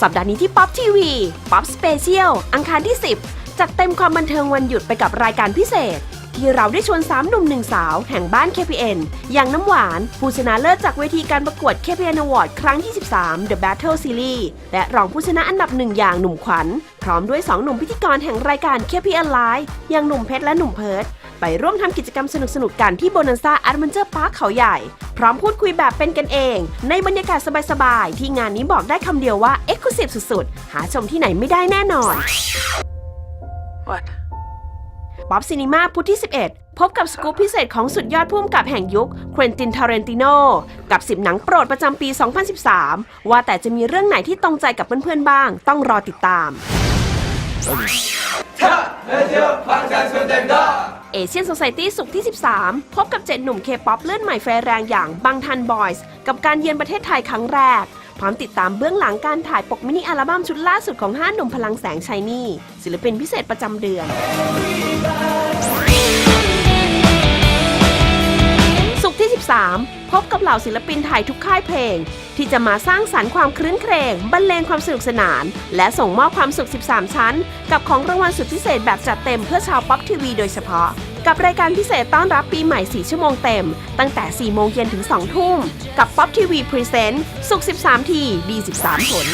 สัปดาห์นี้ที่ป๊อปทีวีป๊อปสเปเชียลอังคารที่ 10 จัดเต็มความบันเทิงวันหยุดไปกับรายการพิเศษ ที่เราได้ชวน 3 หนุ่มหนึ่งสาว แห่งบ้าน KPN อย่างน้ำหวาน ผู้ชนะเลิศจากเวทีการประกวด KPN Award ครั้งที่ 13 The Battle Series และรองผู้ชนะอันดับหนึ่งอย่างหนุ่มขวัญ พร้อมด้วย 2 หนุ่มพิธีกรแห่งรายการ KPN Live อย่างหนุ่มเพชรและหนุ่มเพิร์ด ไปร่วมทำกิจกรรมสนุกๆกันที่โบนันซ่าแอดเวนเจอร์พาร์คเขาใหญ่ พร้อมพูดคุยแบบเป็นกันเอง ในบรรยากาศสบายๆ ที่งานนี้บอกได้คำเดียวว่า e x c l u s i v e สุดๆ หาชมที่ไหนไม่ได้แน่นอน What? ป๊อปซีนีมาพุธที่ 11 พบกับสกู๊ปพิเศษของสุดยอดผู้กำกับแห่งยุคเควินตินทาเรนติโนกับ 10 หนังโปรดประจำปี 2013 ว่าแต่จะมีเรื่องไหนที่ตรงใจกับเพื่อนๆบ้าง ต้องรอติดตาม เอเชียน o ซ i ตี้สุขที่ 13 พบกับ 7 หนุ่มเคป๊อปเลื่อนใหม่ไฟแรงอย่างบังทันบอยส์กับการเยือนประเทศไทยครั้งแรก พร้อมติดตามเบื้องหลังการถ่ายปกมินิอัลบั้มชุดล่าสุดของ 5 หนุ่มพลังแสงชายนี่ศิลปินพิเศษประจำเดือนสุขที่ 13 พบกับเหล่าศิลปินไทยทุกค่ายเพลง ที่จะมาสร้างสรรค์ความครื้นเครงบรรเลงความสนุกสนาน และส่งมอบความสุข 13 ชั้น กับของรางวัลสุดพิเศษแบบจัดเต็มเพื่อชาวป๊อปทีวีโดยเฉพาะ กับรายการพิเศษต้อนรับปีใหม่ 4 ชั่วโมงเต็ม ตั้งแต่ 4 โมงเย็นถึง 2 ทุ่ม กับป๊อปทีวีพรีเซนต์สุข13 ทีดี13 ผล